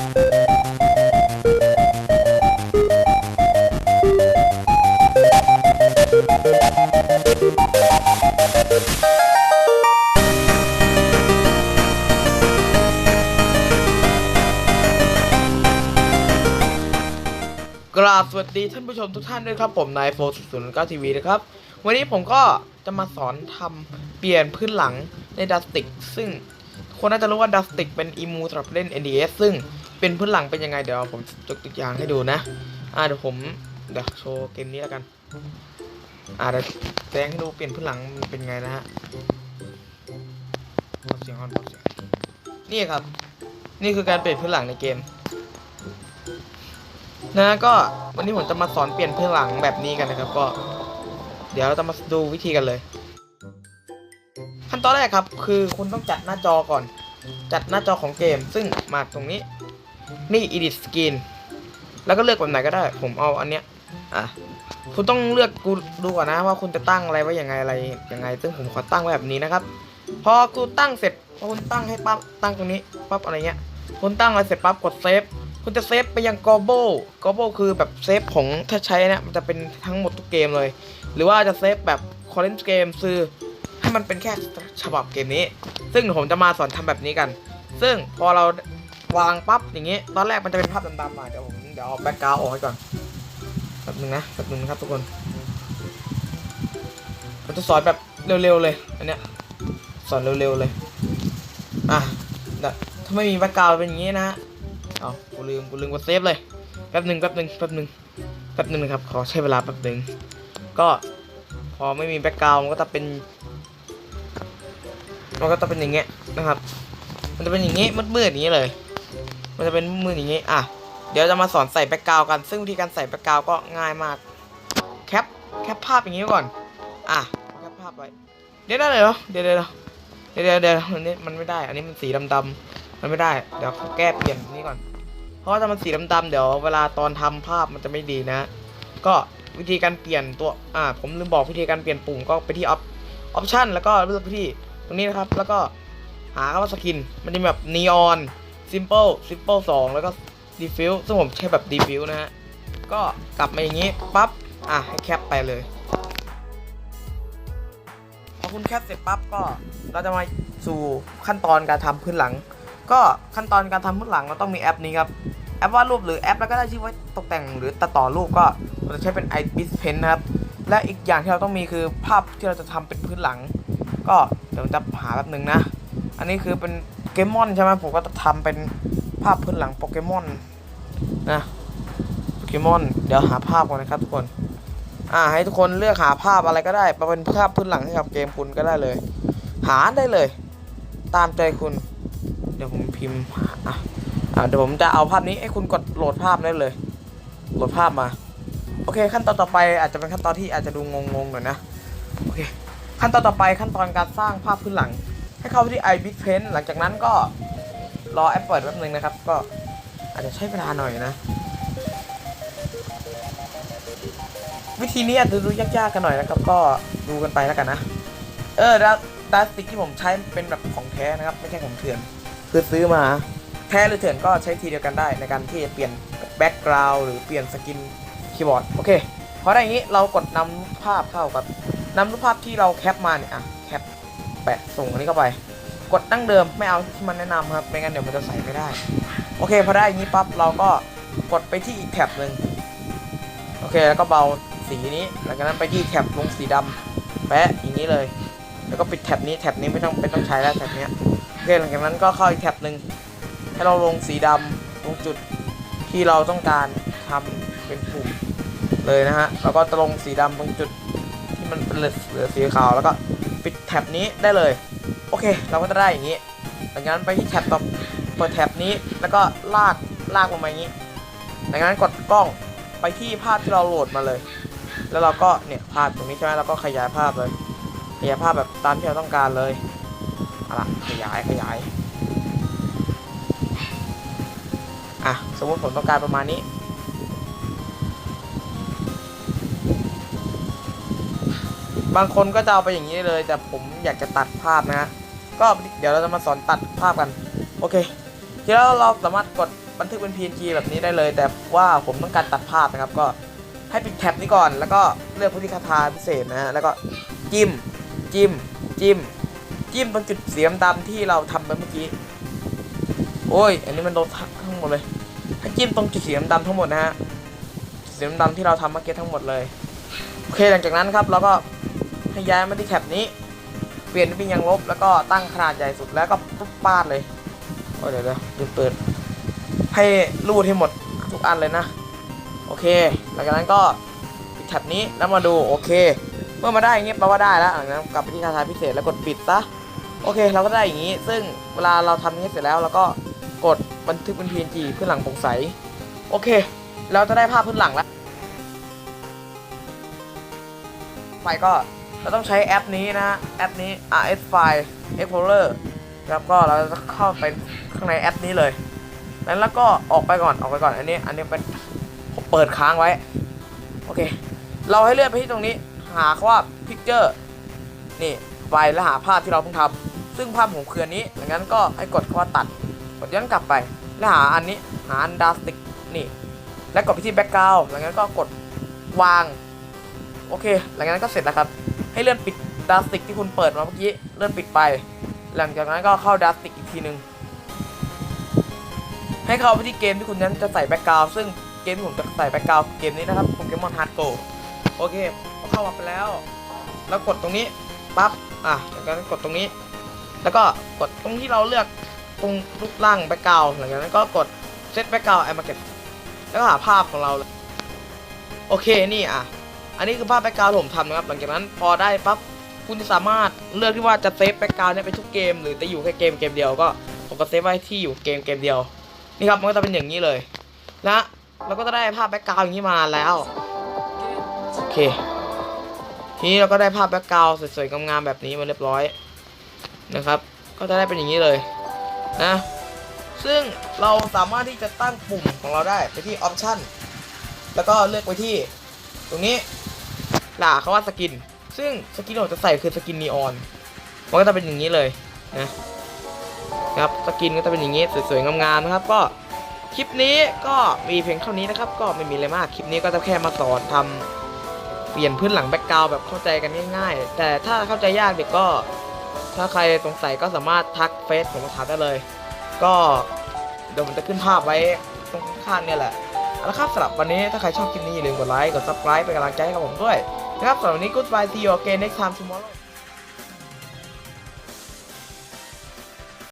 กราบสวัสดีท่านผู้ชมทุกท่านด้วยครับผมนายโฟร์ศูนย์เก้าทีวีนะครับ วันนี้ผมก็จะมาสอนทำเปลี่ยนพื้นหลังในดัสติก ซึ่ง คนน่าจะรู้ว่าดัสติกเป็นอีมูสำหรับเล่น NDS ซึ่งเป็นพื้นหลังเป็นยังไงเดี๋ยวผมยกตัวอย่างให้ดูนะ อ่าเดี๋ยวผมเดี๋ยวโชว์เกมนี้แล้วกัน อ่าเดี๋ยวแสดงให้ดูเปลี่ยนพื้นหลังมันเป็นไงนะฮะเบเสียงออนเบเสียงนี่ครับ นี่คือการเปลี่ยนพื้นหลังในเกม นะก็วันนี้ผมจะมาสอนเปลี่ยนพื้นหลังแบบนี้กันนะครับ ก็ เดี๋ยวเราจะมาดูวิธีกันเลยขั้นตอนแรกครับ คือคุณต้องจัดหน้าจอก่อน จัดหน้าจอของเกม ซึ่งมาตรงนี้ นี่ edit skin แล้วก็เลือกแบบไหนก็ได้ ผมเอาอันเนี้ย อะ คุณต้องเลือกกูดูก่อนนะว่าคุณจะตั้งอะไรไว้ยังไงอะไรยังไง ซึ่งผมขอตั้งไว้แบบนี้นะครับ พอกูตั้งเสร็จพอคุณตั้งให้ปั๊บ ตั้งตรงนี้ปั๊บอะไรเงี้ย คุณตั้งอะไรเสร็จปั๊บกดเซฟ คุณจะเซฟไปยัง global global คือแบบเซฟของถ้าใช้เนี่ยมันจะเป็นทั้งหมดทุกเกมเลย หรือว่าจะเซฟแบบ current game คือให้มั มันเป็นแค่ฉบับเกมนี้ ซึ่งผมจะมาสอนทำแบบนี้กัน ซึ่งพอเราวางปั๊บอย่างนี้ ตอนแรกมันจะเป็นภาพดำๆมาเดี๋ยวผมเดี๋ยวเอาแบ็กกราวออกให้ก่อนแป๊บนึงนะแป๊บนึงครับทุกคนผมจะสอนแบบเร็วๆเลยอันเนี้ยสอนเร็วๆเลยอะถ้าไม่มีแบ็กกราวเป็นอย่างนี้นะเอากูลืมกูลืมกดเซฟเลยแป๊บหนึ่งแป๊บหนึ่งแป๊บหนึ่งแป๊บหนึ่งครับขอใช้เวลาแป๊บหนึ่งก็พอไม่มีแบ็กกราวมันก็จะเป็น มันก็จะเป็นอย่างเงี้ยนะครับ มันจะเป็นอย่างเงี้ยมืดๆอย่างงี้เลย มันจะเป็นมืดๆอย่างเงี้ยอะเดี๋ยวจะมาสอนใส่แบ็กกราวกัน ซึ่งวิธีการใส่แบ็กกราวก็ง่ายมาก แคป แคปภาพอย่างงี้ก่อน อะ แคปภาพไว้ เดี๋ยวได้เลยเหรอ เดี๋ยวเดี๋ยวเดี๋ยวเดี๋ยวอันนี้มันไม่ได้ อันนี้มันสีดำๆมันไม่ได้ เดี๋ยวแก้เปลี่ยนนี้ก่อน เพราะว่าถ้ามันสีดำๆเดี๋ยวเวลาตอนทำภาพมันจะไม่ดีนะ ก็วิธีการเปลี่ยนตัว อ่า ผมลืมบอกวิธีการเปลี่ยนปุ่มก็ไปที่ออปออปชันแล้วก็เลือกไปที่ รงนี้นะครับ แล้วก็หาคำว่าสกิน มันจะแบบนีออนซิมเปิลซิมเปิลสองแล้วก็ดีฟิวซึ่งผมใช้แบบดีฟิวนะฮะ ก็กลับมาอย่างนี้ปั๊บ อะ ให้แคปไปเลย พอคุณแคปเสร็จปั๊บก็เราจะมาสู่ขั้นตอนการทำพื้นหลัง ก็ขั้นตอนการทำพื้นหลังเราต้องมีแอปนี้ครับ แอปวาดรูปหรือแอปแล้วก็ได้ที่ไว้ตกแต่งหรือตัดต่อรูปก็เราจะใช้เป็น i b i s Pen นะครับ และอีกอย่างที่เราต้องมีคือภาพที่เราจะทำเป็นพื้นหลัง ก็ เดี๋ยวผมจะหาแป๊บหนึ่งนะ อันนี้คือเป็นโปเกมอนใช่ไหมผมก็จะทำเป็นภาพพื้นหลังโปเกมอนนะโปเกมอนเดี๋ยวหาภาพก่อนนะครับทุกคนอ่าให้ทุกคนเลือกหาภาพอะไรก็ได้มาเป็นภาพพื้นหลังให้กับเกมคุณก็ได้เลย หาได้เลย ตามใจคุณ เดี๋ยวผมพิมพ์หาอะอะเดี๋ยวผมจะเอาภาพนี้ให้คุณกดโหลดภาพได้เลย โหลดภาพมา โอเคขั้นตอนต่อไปอาจจะเป็นขั้นตอนที่อาจจะดูงงๆหน่อยนะ โอเค ขั้นตอนต่อไปขั้นตอนการสร้างภาพพื้นหลัง ให้เข้าไปที่ i b i t Paint หลังจากนั้นก็รอแอปเปิดแป๊บนึงนะครับ ก็อาจจะใช้เวลาหน่อยนะ วิธีนี้อาจจะดูยากๆกันหน่อยนะครับ ก็ดูกันไปแล้วกันนะ เออแล้วดาสติกที่ผมใช้เป็นแบบของแท้นะครับ ไม่ใช่ของเถื่อนคือซื้อมาแท้หรือเถื่อนก็ใช้ทีเดียวกันได้ในการที่จะเปลี่ยนแบ็กกราวด์หรือเปลี่ยนสกินคีย์บอร์ด โอเคพอได้อย่างนี้เรากดนำรูปภาพเข้ากับ นำรูปภาพที่เราแคปมาเนี่ยอะแคปแปะส่งอันนี้เข้าไป กดตั้งเดิมไม่เอาที่มันแนะนำครับไม่งั้นเดี๋ยวมันจะใส่ไม่ได้ โอเคพอได้อย่างนี้ปั๊บเราก็กดไปที่อีกแท็บหนึ่งโอเคแล้วก็เบาสีนี้หลังจากนั้นไปที่แท็บลงสีดำแปะอย่างนี้เลย แล้วก็ปิดแท็บนี้แท็บนี้ไม่ต้องเป็นต้องใช้แล้วแท็บนี้โอเคหลังจากนั้นก็เข้าอีกแท็บหนึ่งให้เราลงสีดำตรงจุดที่เราต้องการทำเป็นปุ่มเลยนะฮะแล้วก็จะลงสีดำตรงจุด มันเป็นเหลือสีขาวแล้วก็ปิดแท็บนี้ได้เลย โอเค เราก็จะได้อย่างนี้หลังจากนั้นไปที่แท็บต่อเปิดแท็บนี้แล้วก็ลากลากลงมาอย่างนี้หลังจากนั้นกดกล้องไปที่ภาพที่เราโหลดมาเลย แล้วเราก็เนี่ยภาพตรงนี้ใช่ไหมเราก็ขยายภาพเลย ขยายภาพแบบตามที่เราต้องการเลยเอาละขยายขยายอะสมมติผมต้องการประมาณนี้ บางคนก็จะเอาไปอย่างนี้เลย แต่ผมอยากจะตัดภาพนะฮะก็เดี๋ยวเราจะมาสอนตัดภาพกัน โอเคทีแล้วเราสามารถกดบันทึกเป็น PNG แบบนี้ได้เลย แต่ว่าผมต้องการตัดภาพนะครับ ก็ให้ปิดแท็บนี้ก่อน แล้วก็เลือกพุทธิคาถาพิเศษนะฮะแล้วก็จิ้มจิ้มจิ้มจิ้มตรงจุดสีดำๆที่เราทำไปเมื่อกี้โอ้ย อันนี้มันโดนทักทั้งหมดเลยให้จิ้มตรงจุดสีดำๆทั้งหมดนะฮะสีดำๆที่เราทำเมื่อกี้ทั้งหมดเลย โอเค หลังจากนั้นครับ เราก็ ให้ย้ายมาที่แท็บนี้ เปลี่ยนเป็นยังลบแล้วก็ตั้งขนาดใหญ่สุดแล้วก็ปุ๊บปาดเลยโอ้เดี๋ยวเดี๋ยวเดี๋ยวเปิด ให้รูดให้หมดทุกอันเลยนะ โอเค หลังจากนั้นก็ปิดแท็บนี้แล้วมาดูโอเค เมื่อมาได้อย่างงี้แปลว่าได้แล้วหลังจากนั้นกลับไปที่คาถาพิเศษแล้วกดปิดซะโอเค เราก็ได้อย่างนี้ ซึ่งเวลาเราทำอย่านี้เสร็จแล้วเราก็กดบันทึกเป็น PNG พื้นหลังโปร่งใสโอเค เราจะได้ภาพพื้นหลังแล้วไปก็ เราต้องใช้แอปนี้นะแอปนี้ RS File Explorer ครับก็เราจะเข้าไปข้างในแอปนี้เลย แล้วก็ออกไปก่อน ออกไปก่อน อันนี้ อันนี้เป็นผมเปิดค้างไว้ โอเค เราให้เลื่อนไปที่ตรงนี้ หาว่า Picture นี่ไปแล้วหาภาพที่เราเพิ่งทำซึ่งภาพผมคืออันนี้ดังนั้นก็ให้กดคำว่าตัด กดย้อนกลับไป แล้วหาอันนี้ หาอันดาสติกนี่ แล้วกดไปที่แบ็กกราวด์หลังนั้นก็กดวาง โอเค หลังนั้นก็เสร็จแล้วครับ ให้เลื่อนปิดดาสติกที่คุณเปิดมาเมื่อกี้เลื่อนปิดไป หลังจากนั้นก็เข้าดาสติกอีกทีหนึ่งให้เข้าไปที่เกมที่คุณนั้นจะใส่แบ็กกราวซึ่งเกมที่ผมจะใส่แบ็กกราวเกมนี้นะครับโปเกมอนฮาร์ดโกโอเคพอเข้ามาไปแล้ว แล้วกดตรงนี้ปั๊บอะจากนั้นกดตรงนี้ แล้วก็กดตรงที่เราเลือกตรงรูปร่างแบ็กกราวหลังจากนั้นก็กดเซตแบ็กกราวไอมาเก็ตแล้วก็หาภาพของเรา โอเคนี่อะ อันนี้คือภาพแบ็กกราวด์ผมทำนะครับ หลังจากนั้นพอได้ปั๊บคุณจะสามารถเลือกที่ว่าจะเซฟแบ็กกราวด์เนี่ยไปทุกเกม หรือจะอยู่แค่เกมเกมเดียวก็ผมก็เซฟไว้ที่อยู่เกมเกมเดียวนี่ครับมันก็จะเป็นอย่างนี้เลยและเราก็จะได้ภาพแบ็กกราวด์อย่างนี้มาแล้วโอเคทีนี้เราก็ได้ภาพแบ็กกราวด์สวยๆงามๆแบบนี้มาเรียบร้อยนะครับ ก็จะได้เป็นอย่างนี้เลยนะซึ่งเราสามารถที่จะตั้งปุ่มของเราได้ไปที่ออปชันแล้วก็เลือกไปที่ตรงนี้ หล่าเขาว่าสกิน ซึ่งสกินที่ผมจะใส่คือสกินนีออนมันก็จะเป็นอย่างนี้เลยนะครับสกินก็จะเป็นอย่างนี้สวยๆงามๆนะครับ ก็คลิปนี้ก็มีเพียงเท่านี้นะครับ ก็ไม่มีอะไรมากคลิปนี้ก็จะแค่มาสอนทำเปลี่ยนพื้นหลังแบ็กกราวด์แบบเข้าใจกันง่าย ๆ แต่ถ้าเข้าใจยากเด็กก็ ถ้าใครสงสัยก็สามารถทักเฟซผมมาถามได้เลย ก็เดี๋ยวผมจะขึ้นภาพไว้ตรงข้างเนี่ยแหละเอาละครับสำหรับวันนี้ถ้าใครชอบคลิปนี้อย่าลืมกดไลค์กด subscribe เป็นกำลังใจให้กับผมด้วย นะครับสำหรับวันนี้ goodbye see you again next time tomorrow